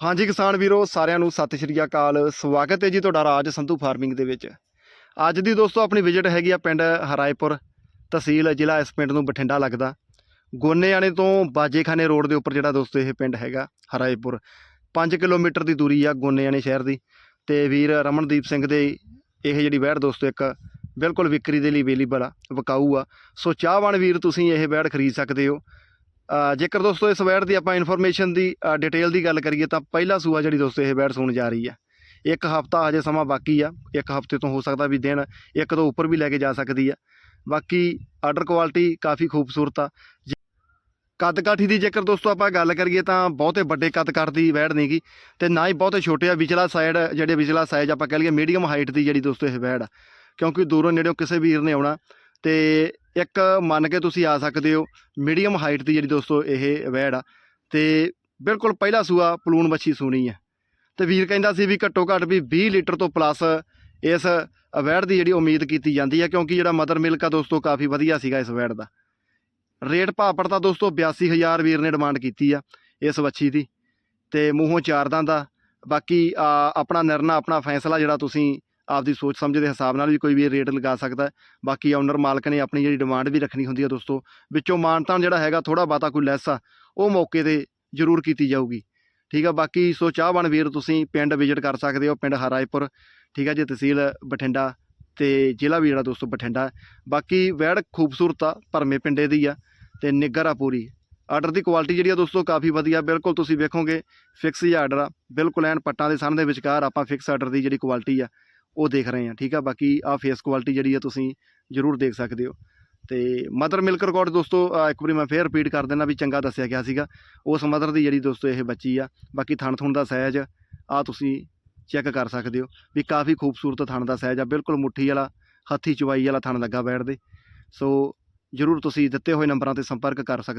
ਹਾਂਜੀ ਕਿਸਾਨ ਵੀਰੋ, ਸਾਰਿਆਂ ਨੂੰ ਸਤਿ ਸ਼੍ਰੀ ਅਕਾਲ। ਸਵਾਗਤ ਹੈ ਜੀ ਤੁਹਾਡਾ ਰਾਜ ਸੰਧੂ ਫਾਰਮਿੰਗ ਦੇ ਵਿੱਚ। ਅੱਜ ਦੀ ਦੋਸਤੋ ਆਪਣੀ ਵਿਜ਼ਿਟ ਹੈਗੀ ਆ ਪਿੰਡ ਹਰਾਇਪੁਰ ਤਹਿਸੀਲ ਜ਼ਿਲ੍ਹਾ ਇਸ ਪਿੰਡ ਨੂੰ ਬਠਿੰਡਾ ਲੱਗਦਾ। ਗੋਨੇਆਣੇ ਤੋਂ ਬਾਜੇਖਾਨੇ ਰੋਡ ਦੇ ਉੱਪਰ ਜਿਹੜਾ ਦੋਸਤੋ ਇਹ ਪਿੰਡ ਹੈਗਾ ਹਰਾਇਪੁਰ 5 ਕਿਲੋਮੀਟਰ ਦੀ ਦੂਰੀ ਆ ਗੋਨੇਆਣੇ ਸ਼ਹਿਰ ਦੀ ਤੇ ਵੀਰ ਰਮਨਦੀਪ ਸਿੰਘ ਦੇ ਇਹ ਜਿਹੜੀ ਵੈੜ ਦੋਸਤੋ ਇੱਕ ਬਿਲਕੁਲ ਵਿਕਰੀ ਦੇ ਲਈ ਅਵੇਲੇਬਲ ਆ, ਵਿਕਾਊ ਆ। ਸੋ ਚਾਹਵਾਨ ਵੀਰ, ਤੁਸੀਂ ਇਹ ਵੈੜ ਖਰੀਦ ਸਕਦੇ ਹੋ। ਜੇਕਰ ਦੋਸਤੋ ਇਸ ਵੈੜ ਦੀ ਆਪਾਂ ਇਨਫੋਰਮੇਸ਼ਨ ਦੀ ਡਿਟੇਲ ਦੀ ਗੱਲ ਕਰੀਏ ਤਾਂ ਪਹਿਲਾ ਸੂਆ ਜਿਹੜੀ ਦੋਸਤੋ ਇਹ ਵੈੜ ਸੂਣ ਜਾ ਰਹੀ ਆ। ਇੱਕ ਹਫਤਾ ਹਜੇ ਸਮਾਂ ਬਾਕੀ ਆ। ਇੱਕ ਹਫ਼ਤੇ ਤੋਂ ਹੋ ਸਕਦਾ ਵੀ ਦਿਨ ਇੱਕ ਤੋਂ ਉੱਪਰ ਵੀ ਲੈ ਕੇ ਜਾ ਸਕਦੀ ਆ। ਬਾਕੀ ਆਰਡਰ ਕੁਆਲਿਟੀ ਕਾਫੀ ਖੂਬਸੂਰਤ ਆ। ਜੇ- ਕੱਦ ਕਾਠੀ ਦੀ ਜੇਕਰ ਦੋਸਤੋ ਆਪਾਂ ਗੱਲ ਕਰੀਏ ਤਾਂ ਬਹੁਤੇ ਵੱਡੇ ਕੱਦ ਕਾਠ ਦੀ ਵੈੜ ਨਹੀਂਗੀ ਤੇ ਨਾ ਹੀ ਬਹੁਤੇ ਛੋਟੇ ਆ। ਵਿਚਲਾ ਸਾਈਡ ਜਿਹੜੇ ਵਿਚਲਾ ਸਾਈਜ਼ ਆਪਾਂ ਕਹਿ ਲਈਏ ਮੀਡੀਅਮ ਹਾਈਟ ਦੀ ਜਿਹੜੀ ਦੋਸਤੋ ਇਹ ਵੈੜ ਆ। ਕਿਉਂਕਿ ਦੂਰੋਂ ਨੇੜਿਓਂ ਕਿਸੇ ਵੀਰ ਨੇ ਆਉਣਾ ਤੇ ਇੱਕ ਮੰਨ ਕੇ ਤੁਸੀਂ ਆ ਸਕਦੇ ਹੋ ਮੀਡੀਅਮ ਹਾਈਟ ਦੀ ਜਿਹੜੀ ਦੋਸਤੋ ਇਹ ਵੈੜ ਆ। ਤੇ ਬਿਲਕੁਲ ਪਹਿਲਾ ਸੂਆ ਪਲੂਣ ਮੱਛੀ ਸੂਣੀ ਹੈ ਤੇ ਵੀਰ ਕਹਿੰਦਾ ਸੀ ਵੀ ਘੱਟੋ ਘੱਟ ਵੀ 20 ਲੀਟਰ ਤੋਂ ਪਲੱਸ ਇਸ ਵੈੜ ਦੀ ਜਿਹੜੀ ਉਮੀਦ ਕੀਤੀ ਜਾਂਦੀ ਹੈ ਕਿਉਂਕਿ ਜਿਹੜਾ ਮਦਰ ਮਿਲਕ ਆ ਦੋਸਤੋ ਕਾਫੀ ਵਧੀਆ ਸੀਗਾ ਇਸ ਵੈੜ ਦਾ। ਰੇਟ ਭਾਪੜ ਤਾਂ ਦੋਸਤੋ 82000 ਵੀਰ ਨੇ ਡਿਮਾਂਡ ਕੀਤੀ ਆ ਇਸ ਵੱਛੀ ਦੀ। ਤੇ ਮੂੰਹੋਂ ਚਾਰ ਦਾ ਬਾਕੀ ਆਪਣਾ ਨਿਰਣਾ, ਆਪਣਾ ਫੈਸਲਾ ਜਿਹੜਾ ਤੁਸੀਂ ਆਪਦੀ ਸੋਚ ਸਮਝ ਦੇ ਹਿਸਾਬ ਨਾਲ ਵੀ ਕੋਈ ਵੀ ਰੇਟ ਲਗਾ ਸਕਦਾ ਬਾਕੀ ਓਨਰ ਮਾਲਕ ਨੇ ਆਪਣੀ ਜਿਹੜੀ ਡਿਮਾਂਡ ਵੀ ਰੱਖਣੀ ਹੁੰਦੀ ਹੈ ਦੋਸਤੋ, ਵਿੱਚੋਂ ਮਾਨਤਾਨ ਜਿਹੜਾ ਹੈਗਾ ਥੋੜਾ ਬਾਤਾ ਕੋਈ ਲੈਸ ਆ, ਉਹ ਮੌਕੇ ਤੇ ਜ਼ਰੂਰ ਕੀਤੀ ਜਾਊਗੀ। ਠੀਕ ਆ, ਬਾਕੀ ਸੋ ਚਾਹਵਾਨ ਵੀਰ ਤੁਸੀਂ ਪਿੰਡ ਵਿਜ਼ਿਟ ਕਰ ਸਕਦੇ ਹੋ, ਪਿੰਡ ਹਰਾਇਪੁਰ ਠੀਕ ਆ ਜੀ, ਤਹਿਸੀਲ ਬਠਿੰਡਾ ਤੇ ਜ਼ਿਲ੍ਹਾ ਵੀ ਜਿਹੜਾ ਦੋਸਤੋ ਬਠਿੰਡਾ। ਬਾਕੀ ਵੈੜ ਖੂਬਸੂਰਤ ਆ, ਭਰਮੇ ਪਿੰਡੇ ਦੀ ਆ ਤੇ ਨਿੱਗਰ ਆ ਪੂਰੀ। ਆਰਡਰ ਦੀ ਕੁਆਲਿਟੀ ਜਿਹੜੀ ਆ ਦੋਸਤੋ ਕਾਫੀ ਵਧੀਆ, ਬਿਲਕੁਲ ਤੁਸੀਂ ਵੇਖੋਗੇ ਫਿਕਸ ਹੀ ਆਰਡਰ ਆ। ਬਿਲਕੁਲ ਐਨ ਪੱਟਾਂ ਦੇ ਸਣ ਦੇ ਵਿਚਕਾਰ ਆਪਾਂ ਫਿਕਸ ਆਰਡਰ ਦੀ ਜਿਹੜੀ ਕੁਆਲਿਟੀ ਆ ਉਹ ਦੇਖ ਰਹੇ ਹਾਂ, ਠੀਕ ਆ? ਬਾਕੀ ਆ ਫੇਸ ਕੁਆਲਿਟੀ ਜਿਹੜੀ ਆ ਤੁਸੀਂ ਜ਼ਰੂਰ ਦੇਖ ਸਕਦੇ ਹੋ। ਤੇ ਮਦਰ ਮਿਲਕ ਰਿਕਾਰਡ ਦੋਸਤੋ ਇੱਕ ਵਾਰੀ ਮੈਂ ਫੇਰ ਰਿਪੀਟ ਕਰ ਦਿੰਦਾ ਵੀ ਚੰਗਾ ਦੱਸਿਆ ਗਿਆ ਸੀਗਾ। ਉਸ ਮਦਰ ਦੀ ਜਿਹੜੀ ਦੋਸਤੋ ਇਹ ਬੱਚੀ ਆ, ਬਾਕੀ ਥਣ ਥੁਣ ਦਾ ਸਾਈਜ਼ ਆ ਤੁਸੀਂ ਚੈੱਕ ਕਰ ਸਕਦੇ ਹੋ ਵੀ ਕਾਫੀ ਖੂਬਸੂਰਤ ਥਣ ਦਾ ਸਾਈਜ਼ ਆ, ਬਿਲਕੁਲ ਮੁੱਠੀ ਵਾਲਾ, ਹੱਥੀ ਚਵਾਈ ਵਾਲਾ ਥਣ ਲੱਗਾ ਬੈਠਦੇ ਸੋ ਜ਼ਰੂਰ ਤੁਸੀਂ ਦਿੱਤੇ ਹੋਏ ਨੰਬਰਾਂ ਤੇ ਸੰਪਰਕ ਕਰ ਸਕਦੇ